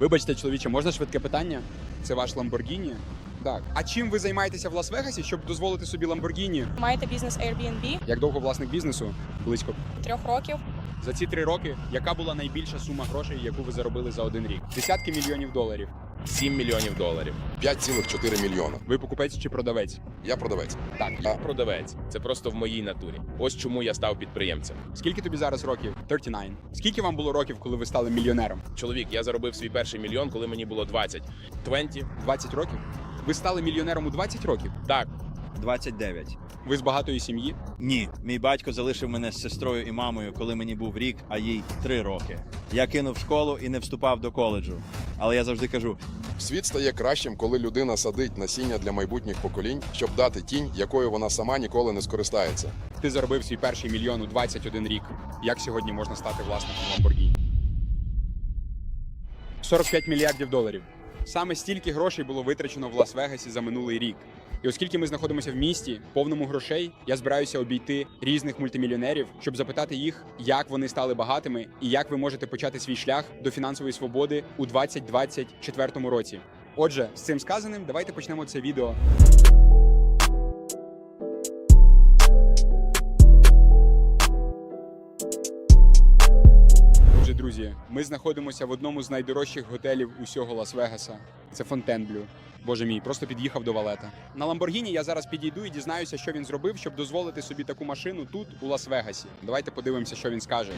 Вибачте, чоловіче, можна швидке питання? Це ваш Ламборгіні? Так. А чим ви займаєтеся в Лас-Вегасі, щоб дозволити собі Ламборгіні? Маєте бізнес Airbnb Як довго власник бізнесу? Близько. трьох років. За ці три роки, яка була найбільша сума грошей, яку ви заробили за один рік? Десятки мільйонів доларів. 7 мільйонів доларів. 5,4 мільйона. Ви покупець чи продавець? Я продавець. Так. Я продавець. Це просто в моїй натурі. Ось чому я став підприємцем. Скільки тобі зараз років? 39. Скільки вам було років, коли ви стали мільйонером? Чоловік, я заробив свій перший мільйон, коли мені було 20. 20? 20 років? Ви стали мільйонером у 20 років? Так. 29. Ви з багатої сім'ї? Ні, мій батько залишив мене з сестрою і мамою, коли мені був рік, а їй три роки. Я кинув школу і не вступав до коледжу. Але я завжди кажу: Світ стає кращим, коли людина садить насіння для майбутніх поколінь, щоб дати тінь, якою вона сама ніколи не скористається. Ти заробив свій перший мільйон у 21 рік. Як сьогодні можна стати власником Lamborghini? 45 мільярдів доларів. Саме стільки грошей було витрачено в Лас-Вегасі за минулий рік. І оскільки ми знаходимося в місті, повному грошей, я збираюся обійти різних мультимільйонерів, щоб запитати їх, як вони стали багатими і як ви можете почати свій шлях до фінансової свободи у 2024 році. Отже, з цим сказаним, давайте почнемо це відео. Друзі, ми знаходимося в одному з найдорожчих готелів усього Лас-Вегаса. Це Фонтенблю. Боже мій, просто під'їхав до Валета. На Ламборгіні я зараз підійду і дізнаюся, що він зробив, щоб дозволити собі таку машину тут, у Лас-Вегасі. Давайте подивимося, що він скаже.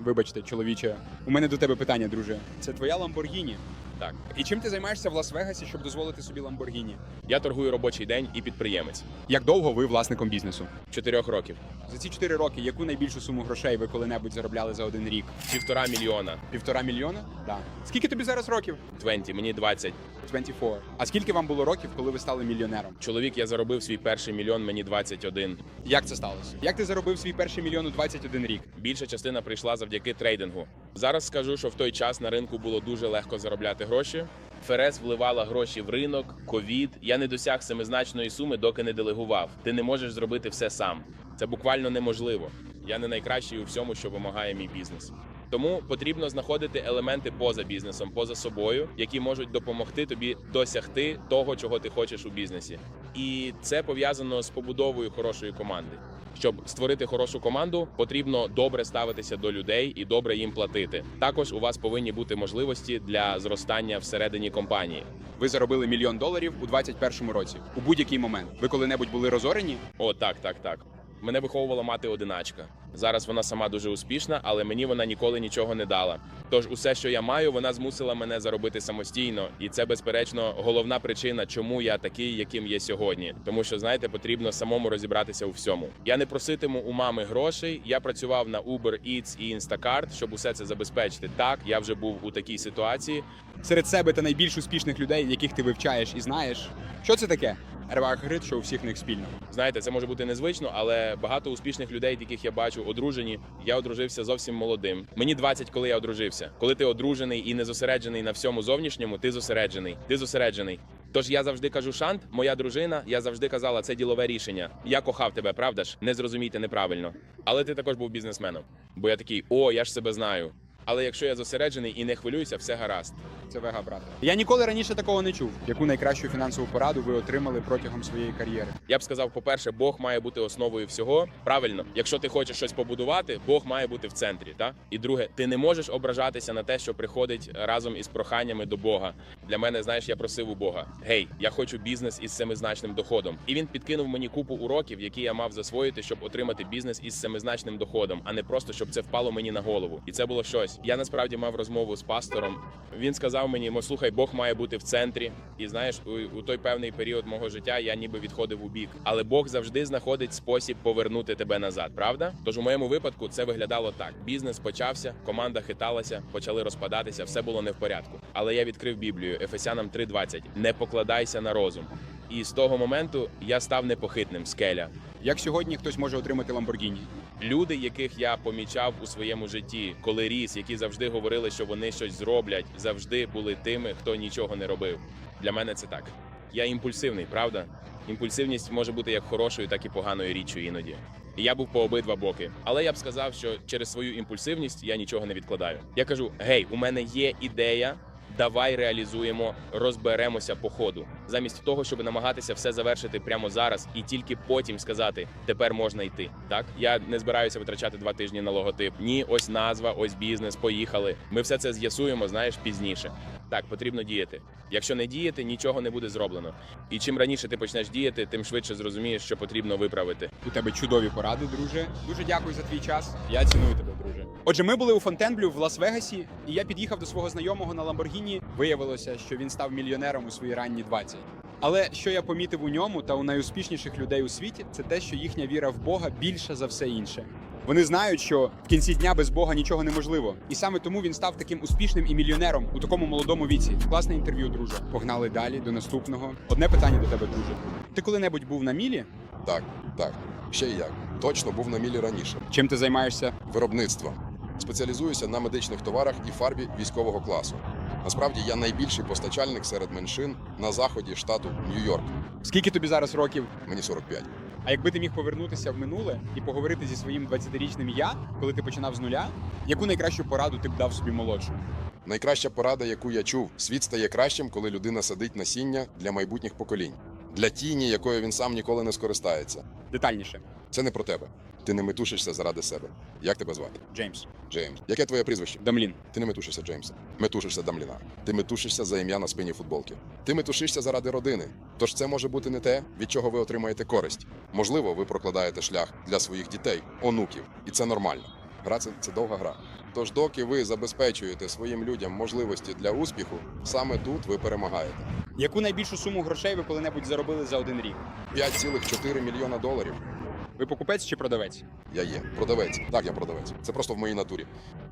Вибачте, чоловіче, у мене до тебе питання, друже. Це твоя Ламборгіні. Так. І чим ти займаєшся в Лас-Вегасі, щоб дозволити собі Ламборгіні? Я торгую робочий день і підприємець. Як довго ви власником бізнесу? Чотирьох років. За ці 4 роки, яку найбільшу суму грошей ви коли-небудь заробляли за один рік? Півтора мільйона. Півтора мільйона? Так. Скільки тобі зараз років? 20, мені 20. 24. А скільки вам було років, коли ви стали мільйонером? Чоловік, я заробив свій перший мільйон, мені 21. Як це сталося? Як ти заробив свій перший мільйон у 21 рік? Більша частина прийшла завдяки трейдингу. Зараз скажу, що в той час на ринку було дуже легко заробляти гроші. ФРС вливала гроші в ринок, ковід. Я не досяг семизначної суми, доки не делегував. Ти не можеш зробити все сам. Це буквально неможливо. Я не найкращий у всьому, що вимагає мій бізнес. Тому потрібно знаходити елементи поза бізнесом, поза собою, які можуть допомогти тобі досягти того, чого ти хочеш у бізнесі. І це пов'язано з побудовою хорошої команди. Щоб створити хорошу команду, потрібно добре ставитися до людей і добре їм платити. Також у вас повинні бути можливості для зростання всередині компанії. Ви заробили мільйон доларів у 21 році. У будь-який момент. Ви коли-небудь були розорені? О, так, так, так. Мене виховувала мати одиначка. Зараз вона сама дуже успішна, але мені вона ніколи нічого не дала. Тож усе, що я маю, вона змусила мене заробити самостійно, і це безперечно головна причина, чому я такий, яким є сьогодні. Тому що знаєте, потрібно самому розібратися у всьому. Я не проситиму у мами грошей. Я працював на Uber Eats і Instacart, щоб усе це забезпечити. Так, я вже був у такій ситуації. Серед себе та найбільш успішних людей, яких ти вивчаєш і знаєш. Що це таке? Ревак грит, що у всіх них спільно. Знаєте, це може бути незвично, але багато успішних людей, яких я бачу, одружені. Я одружився зовсім молодим. Мені 20, коли я одружився. Коли ти одружений і не зосереджений на всьому зовнішньому, ти зосереджений. Ти зосереджений. Тож я завжди кажу, Шант, моя дружина, я завжди казала, це ділове рішення. Я кохав тебе, правда ж? Не зрозумійте неправильно. Але ти також був бізнесменом. Бо я такий, о, я ж себе знаю. Але якщо я зосереджений і не хвилююся, все гаразд. Це вега, брат. Я ніколи раніше такого не чув. Яку найкращу фінансову пораду ви отримали протягом своєї кар'єри? Я б сказав, по-перше, Бог має бути основою всього. Правильно, якщо ти хочеш щось побудувати, Бог має бути в центрі. Та і друге, ти не можеш ображатися на те, що приходить разом із проханнями до Бога. Для мене, знаєш, я просив у Бога: гей, я хочу бізнес із семизначним доходом. І він підкинув мені купу уроків, які я мав засвоїти, щоб отримати бізнес із семизначним доходом, а не просто щоб це впало мені на голову. І це було щось. Я насправді мав розмову з пастором. Він сказав мені: «Мо, слухай, Бог має бути в центрі. І знаєш, у, у той певний період мого життя я ніби відходив у бік. Але Бог завжди знаходить спосіб повернути тебе назад, правда? Тож у моєму випадку це виглядало так: бізнес почався, команда хиталася, почали розпадатися, все було не в порядку. Але я відкрив Біблію Ефесянам 3.20. Не покладайся на розум. І з того моменту я став непохитним скеля. Як сьогодні хтось може отримати Ламборгіні? Люди, яких я помічав у своєму житті, коли ріс, які завжди говорили, що вони щось зроблять, завжди були тими, хто нічого не робив. Для мене це так. Я імпульсивний, правда? Імпульсивність може бути як хорошою, так і поганою річчю іноді. І я був по обидва боки. Але я б сказав, що через свою імпульсивність я нічого не відкладаю. Я кажу: гей, у мене є ідея. Давай реалізуємо, розберемося по ходу, замість того, щоб намагатися все завершити прямо зараз і тільки потім сказати тепер можна йти. Так я не збираюся витрачати два тижні на логотип. Ні, ось назва, ось бізнес. Поїхали. Ми все це з'ясуємо, знаєш, пізніше. Так, потрібно діяти. Якщо не діяти, нічого не буде зроблено. І чим раніше ти почнеш діяти, тим швидше зрозумієш, що потрібно виправити. У тебе чудові поради, друже. Дуже дякую за твій час. Я ціную тебе, друже. Отже, ми були у Фонтенблю в Лас-Вегасі, і я під'їхав до свого знайомого на Ламборгіні. Виявилося, що він став мільйонером у свої ранні 20. Але що я помітив у ньому та у найуспішніших людей у світі, це те, що їхня віра в Бога більша за все інше. Вони знають, що в кінці дня без Бога нічого неможливо, і саме тому він став таким успішним і мільйонером у такому молодому віці. Класне інтерв'ю, друже. Погнали далі до наступного. Одне питання до тебе, друже. Ти коли-небудь був на мілі? Так, так. Ще як. Точно був на мілі раніше. Чим ти займаєшся? Виробництво. Спеціалізуюся на медичних товарах і фарбі військового класу. Насправді я найбільший постачальник серед меншин на заході штату Нью-Йорк. Скільки тобі зараз років? Мені 45. А якби ти міг повернутися в минуле і поговорити зі своїм 20-річним я, коли ти починав з нуля, яку найкращу пораду ти б дав собі молодшому? Найкраща порада, яку я чув, світ стає кращим, коли людина садить насіння для майбутніх поколінь, для тіні, якою він сам ніколи не скористається. Детальніше, Це не про тебе. Ти не метушишся заради себе. Як тебе звати? Джеймс Джеймс. Яке твоє прізвище? Дамлін. Ти не метушишся Джеймса. Метушишся Дамліна. Ти метушишся за ім'я на спині футболки. Ти метушишся заради родини. Тож це може бути не те, від чого ви отримаєте користь. Можливо, ви прокладаєте шлях для своїх дітей, онуків, і це нормально. Гра це, це довга гра. Тож, доки ви забезпечуєте своїм людям можливості для успіху, саме тут ви перемагаєте. Яку найбільшу суму грошей ви коли-небудь заробили за один рік? 5,4 мільйона доларів. Ви покупець чи продавець? Я є продавець. Так, я продавець. Це просто в моїй натурі.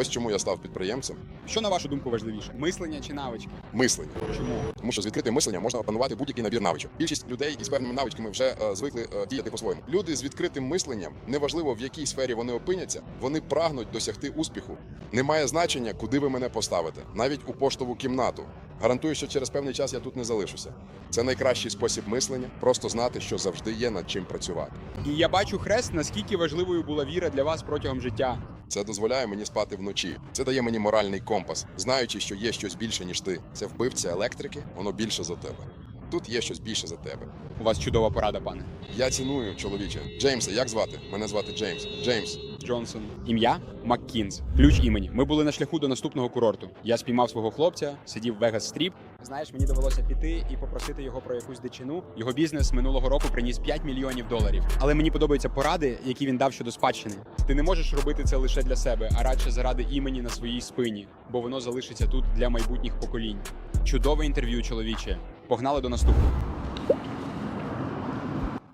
Ось чому я став підприємцем. Що на вашу думку важливіше? Мислення чи навички? Мислення. Чому? Тому що з відкритим мисленням можна опанувати будь-який набір навичок. Більшість людей із певними навичками вже е, звикли е, діяти по-своєму. Люди з відкритим мисленням, неважливо в якій сфері вони опиняться, вони прагнуть досягти успіху. Немає значення, куди ви мене поставите, навіть у поштову кімнату. Гарантую, що через певний час я тут не залишуся. Це найкращий спосіб мислення просто знати, що завжди є над чим працювати. І я бачу хрест, наскільки важливою була віра для вас протягом життя. Це дозволяє мені спати вночі. Це дає мені моральний компас, знаючи, що є щось більше, ніж ти. Це вбивця електрики, воно більше за тебе. Тут є щось більше за тебе. У вас чудова порада, пане. Я ціную, чоловіче. Джеймса, як звати? Мене звати Джеймс. Джеймс. Джонсон. Ім'я Маккінз. Ключ імені. Ми були на шляху до наступного курорту. Я спіймав свого хлопця, сидів в Вегас Стріп. Знаєш, мені довелося піти і попросити його про якусь дичину. Його бізнес минулого року приніс 5 мільйонів доларів. Але мені подобаються поради, які він дав щодо спадщини. Ти не можеш робити це лише для себе, а радше заради імені на своїй спині, бо воно залишиться тут для майбутніх поколінь. Чудове інтерв'ю, чоловіче. Погнали до наступного.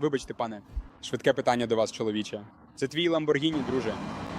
Вибачте, пане, швидке питання до вас, чоловіче. Це твій Ламборгіні, друже.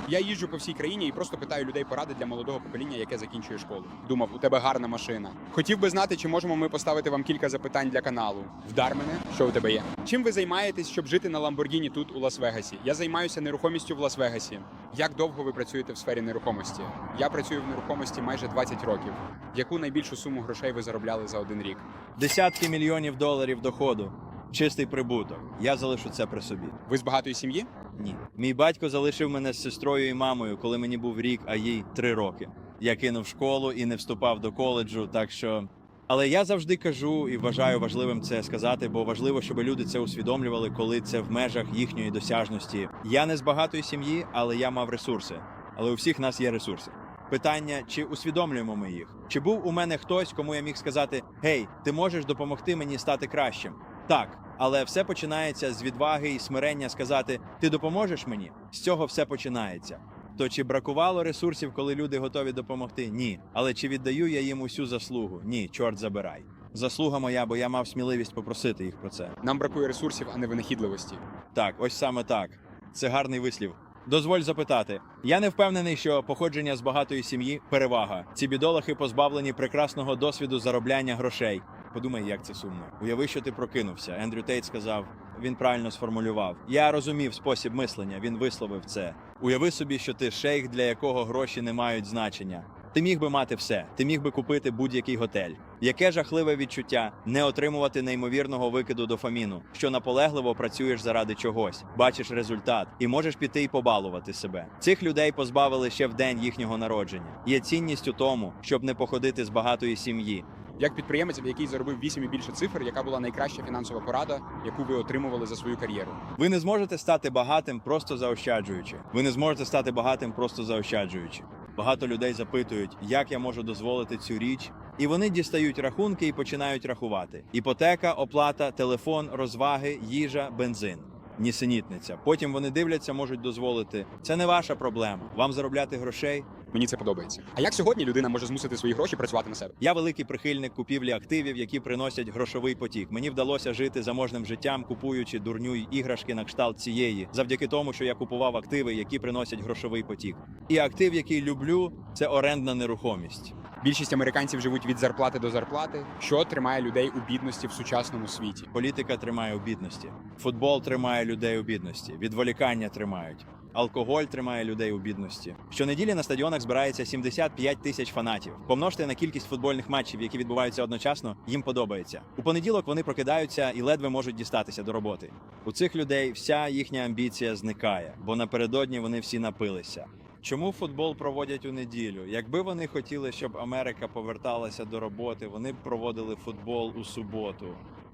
Я їжджу по всій країні і просто питаю людей поради для молодого покоління, яке закінчує школу. Думав, у тебе гарна машина. Хотів би знати, чи можемо ми поставити вам кілька запитань для каналу. Вдар мене, що у тебе є? Чим ви займаєтесь, щоб жити на Ламборгіні тут у Лас-Вегасі? Я займаюся нерухомістю в Лас-Вегасі. Як довго ви працюєте в сфері нерухомості? Я працюю в нерухомості майже 20 років. Яку найбільшу суму грошей ви заробляли за один рік? Десятки мільйонів доларів доходу. Чистий прибуток. Я залишу це при собі. Ви з багатої сім'ї? Ні. Мій батько залишив мене з сестрою і мамою, коли мені був рік, а їй три роки. Я кинув школу і не вступав до коледжу, так що. Але я завжди кажу і вважаю важливим це сказати, бо важливо, щоб люди це усвідомлювали, коли це в межах їхньої досяжності. Я не з багатої сім'ї, але я мав ресурси. Але у всіх нас є ресурси. Питання, чи усвідомлюємо ми їх? Чи був у мене хтось, кому я міг сказати: Гей, ти можеш допомогти мені стати кращим? Так, але все починається з відваги і смирення сказати: Ти допоможеш мені? З цього все починається. То чи бракувало ресурсів, коли люди готові допомогти? Ні. Але чи віддаю я їм усю заслугу? Ні, чорт забирай. Заслуга моя, бо я мав сміливість попросити їх про це. Нам бракує ресурсів, а не винахідливості. Так, ось саме так. Це гарний вислів. Дозволь запитати. Я не впевнений, що походження з багатої сім'ї перевага. Ці бідолахи позбавлені прекрасного досвіду заробляння грошей. Подумай, як це сумно. Уяви, що ти прокинувся. Ендрю Тейт сказав. Він правильно сформулював. Я розумів спосіб мислення. Він висловив це. Уяви собі, що ти шейх, для якого гроші не мають значення. Ти міг би мати все, ти міг би купити будь-який готель. Яке жахливе відчуття не отримувати неймовірного викиду дофаміну, що наполегливо працюєш заради чогось, бачиш результат і можеш піти і побалувати себе. Цих людей позбавили ще в день їхнього народження. Є цінність у тому, щоб не походити з багатої сім'ї, Як підприємець, який заробив 8 і більше цифр, яка була найкраща фінансова порада, яку ви отримували за свою кар'єру? Ви не зможете стати багатим просто заощаджуючи. Ви не зможете стати багатим просто заощаджуючи. Багато людей запитують, як я можу дозволити цю річ, і вони дістають рахунки і починають рахувати: іпотека, оплата, телефон, розваги, їжа, бензин. Нісенітниця. Потім вони дивляться, можуть дозволити. Це не ваша проблема. Вам заробляти грошей. Мені це подобається. А як сьогодні людина може змусити свої гроші працювати на себе? Я великий прихильник купівлі активів, які приносять грошовий потік. Мені вдалося жити заможним життям, купуючи дурню й іграшки на кшталт цієї, завдяки тому, що я купував активи, які приносять грошовий потік. І актив, який люблю, це орендна нерухомість. Більшість американців живуть від зарплати до зарплати, що тримає людей у бідності в сучасному світі. Політика тримає у бідності. Футбол тримає людей у бідності. Відволікання тримають. Алкоголь тримає людей у бідності. Щонеділі на стадіонах збирається 75 тисяч фанатів. Помножте на кількість футбольних матчів, які відбуваються одночасно, їм подобається. У понеділок вони прокидаються і ледве можуть дістатися до роботи. У цих людей вся їхня амбіція зникає, бо напередодні вони всі напилися. Чому футбол проводять у неділю? Якби вони хотіли, щоб Америка поверталася до роботи, вони б проводили футбол у суботу.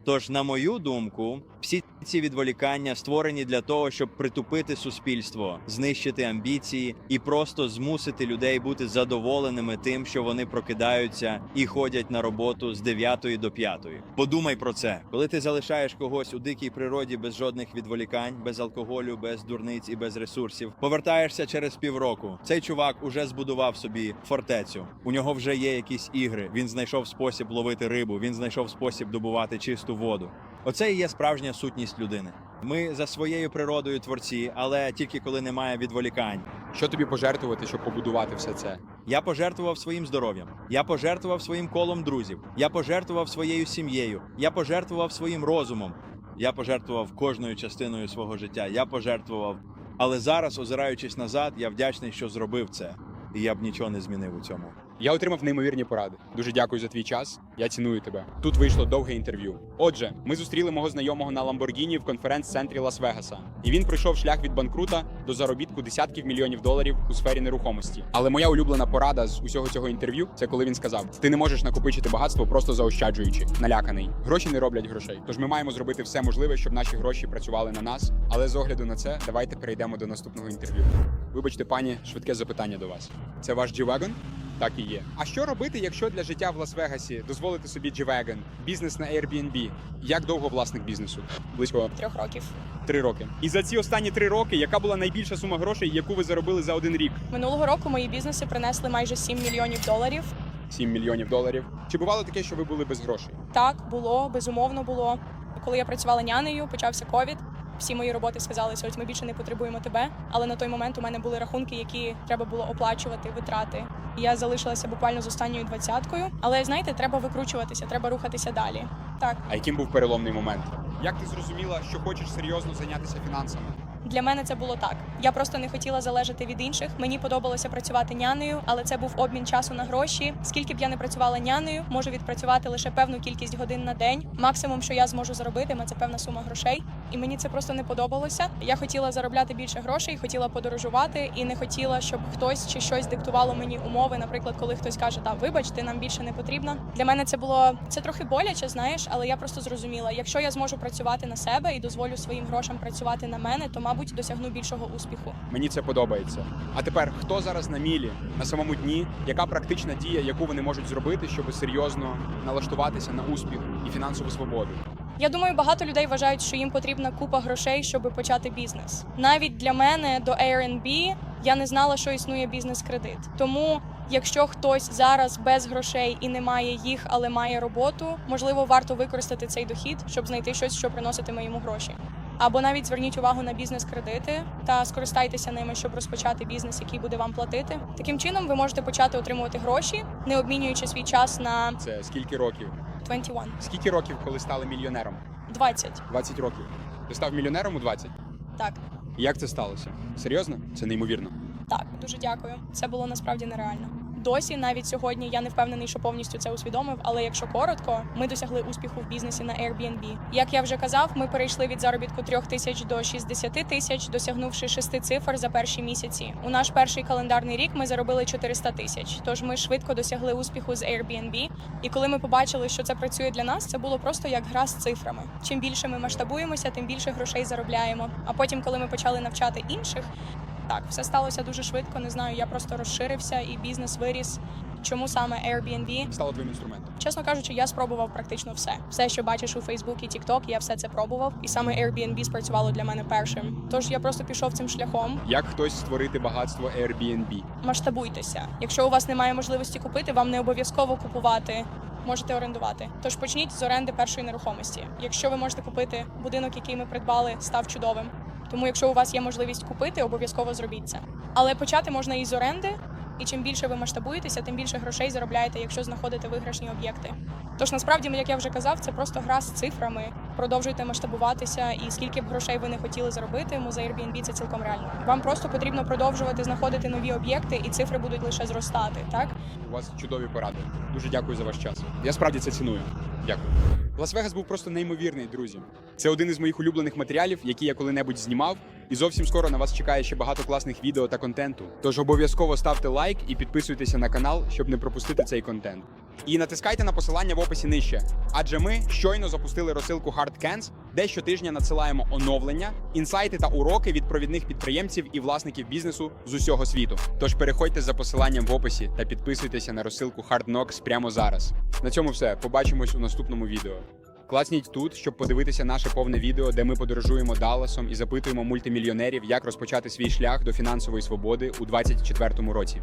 Тож, на мою думку, всі ці відволікання створені для того, щоб притупити суспільство, знищити амбіції і просто змусити людей бути задоволеними тим, що вони прокидаються і ходять на роботу з 9 до 5. Подумай про це, коли ти залишаєш когось у дикій природі без жодних відволікань, без алкоголю, без дурниць і без ресурсів. Повертаєшся через півроку. Цей чувак уже збудував собі фортецю. У нього вже є якісь ігри. Він знайшов спосіб ловити рибу. Він знайшов спосіб добувати чисту воду. Оце і є справжня сутність людини. Ми за своєю природою творці, але тільки коли немає відволікань. Що тобі пожертвувати, щоб побудувати все це? Я пожертвував своїм здоров'ям. Я пожертвував своїм колом друзів. Я пожертвував своєю сім'єю. Я пожертвував своїм розумом. Я пожертвував кожною частиною свого життя. Я пожертвував. Але зараз, озираючись назад, я вдячний, що зробив це. І я б нічого не змінив у цьому. Я отримав неймовірні поради. Дуже дякую за твій час. Я ціную тебе. Тут вийшло довге інтерв'ю. Отже, ми зустріли мого знайомого на Ламборгіні в конференц-центрі Лас-Вегаса, і він пройшов шлях від банкрута до заробітку десятків мільйонів доларів у сфері нерухомості. Але моя улюблена порада з усього цього інтерв'ю це коли він сказав: ти не можеш накопичити багатство просто заощаджуючи, наляканий. Гроші не роблять грошей. Тож ми маємо зробити все можливе, щоб наші гроші працювали на нас. Але з огляду на це, давайте перейдемо до наступного інтерв'ю. Вибачте, пані, швидке запитання до вас. Це ваш G-Wagon? Так і є. А що робити, якщо для життя в Лас-Вегасі дозволити собі G-Wagon, бізнес на Airbnb? Як довго власник бізнесу? Близько Трьох років. три роки. І за ці останні три роки, яка була найбільша сума грошей, яку ви заробили за один рік? Минулого року мої бізнеси принесли майже 7 мільйонів доларів. 7 мільйонів доларів. Чи бувало таке, що ви були без грошей? Так, було, безумовно було. Коли я працювала нянею, почався ковід. Всі мої роботи сказали, ось ми більше не потребуємо тебе. Але на той момент у мене були рахунки, які треба було оплачувати, витрати. Я залишилася буквально з останньою двадцяткою. Але знаєте, треба викручуватися, треба рухатися далі. Так, А яким був переломний момент? Як ти зрозуміла, що хочеш серйозно зайнятися фінансами? Для мене це було так. Я просто не хотіла залежати від інших. Мені подобалося працювати нянею, але це був обмін часу на гроші. Скільки б я не працювала нянею, можу відпрацювати лише певну кількість годин на день. Максимум, що я зможу заробити, це певна сума грошей. І мені це просто не подобалося. Я хотіла заробляти більше грошей, хотіла подорожувати і не хотіла, щоб хтось чи щось диктувало мені умови. Наприклад, коли хтось каже, та вибач, ти нам більше не потрібна. Для мене це було це трохи боляче, знаєш, але я просто зрозуміла, якщо я зможу працювати на себе і дозволю своїм грошам працювати на мене, то мабуть досягну більшого успіху. Мені це подобається. А тепер хто зараз на мілі на самому дні? Яка практична дія, яку вони можуть зробити, щоб серйозно налаштуватися на успіх і фінансову свободу? Я думаю, багато людей вважають, що їм потрібна купа грошей, щоб почати бізнес. Навіть для мене до Airbnb я не знала, що існує бізнес-кредит. Тому, якщо хтось зараз без грошей і не має їх, але має роботу, можливо, варто використати цей дохід, щоб знайти щось, що приноситиме йому гроші. Або навіть зверніть увагу на бізнес-кредити та скористайтеся ними, щоб розпочати бізнес, який буде вам платити. Таким чином, ви можете почати отримувати гроші, не обмінюючи свій час на Це скільки років? 21. Скільки років, коли стали мільйонером? 20. 20 років. Ти став мільйонером у 20? Так. Як це сталося? Серйозно? Це неймовірно. Так, дуже дякую. Це було насправді нереально. Досі, навіть сьогодні, я не впевнений, що повністю це усвідомив. Але якщо коротко, ми досягли успіху в бізнесі на Airbnb. Як я вже казав, ми перейшли від заробітку 3 тисяч до 60 тисяч, досягнувши шести цифр за перші місяці. У наш перший календарний рік ми заробили 400 тисяч. Тож ми швидко досягли успіху з Airbnb. І коли ми побачили, що це працює для нас, це було просто як гра з цифрами. Чим більше ми масштабуємося, тим більше грошей заробляємо. А потім, коли ми почали навчати інших, так все сталося дуже швидко. Не знаю, я просто розширився і бізнес виріс. Чому саме Airbnb? Стало твоїм інструментом. Чесно кажучи, я спробував практично все. Все, що бачиш у Facebook і TikTok, я все це пробував, і саме Airbnb спрацювало для мене першим. Тож я просто пішов цим шляхом. Як хтось створити багатство Airbnb? Масштабуйтеся. Якщо у вас немає можливості купити, вам не обов'язково купувати. Можете орендувати. Тож почніть з оренди першої нерухомості. Якщо ви можете купити будинок, який ми придбали, став чудовим. Тому, якщо у вас є можливість купити, обов'язково зробіть це. Але почати можна і з оренди. І чим більше ви масштабуєтеся, тим більше грошей заробляєте, якщо знаходите виграшні об'єкти. Тож насправді, як я вже казав, це просто гра з цифрами. Продовжуйте масштабуватися, і скільки б грошей ви не хотіли заробити, музей Airbnb це цілком реально. Вам просто потрібно продовжувати знаходити нові об'єкти, і цифри будуть лише зростати. Так У вас чудові поради. Дуже дякую за ваш час. Я справді це ціную. Дякую. Лас-Вегас був просто неймовірний, друзі. Це один із моїх улюблених матеріалів, які я коли-небудь знімав. І зовсім скоро на вас чекає ще багато класних відео та контенту. Тож обов'язково ставте лайк і підписуйтеся на канал, щоб не пропустити цей контент. І натискайте на посилання в описі нижче. Адже ми щойно запустили розсилку Hard Cans, де щотижня надсилаємо оновлення, інсайти та уроки від провідних підприємців і власників бізнесу з усього світу. Тож переходьте за посиланням в описі та підписуйтеся на розсилку Hard Knocks прямо зараз. На цьому все. Побачимось у наступному відео. Класніть тут, щоб подивитися наше повне відео, де ми подорожуємо Далласом і запитуємо мультимільйонерів, як розпочати свій шлях до фінансової свободи у 2024 році.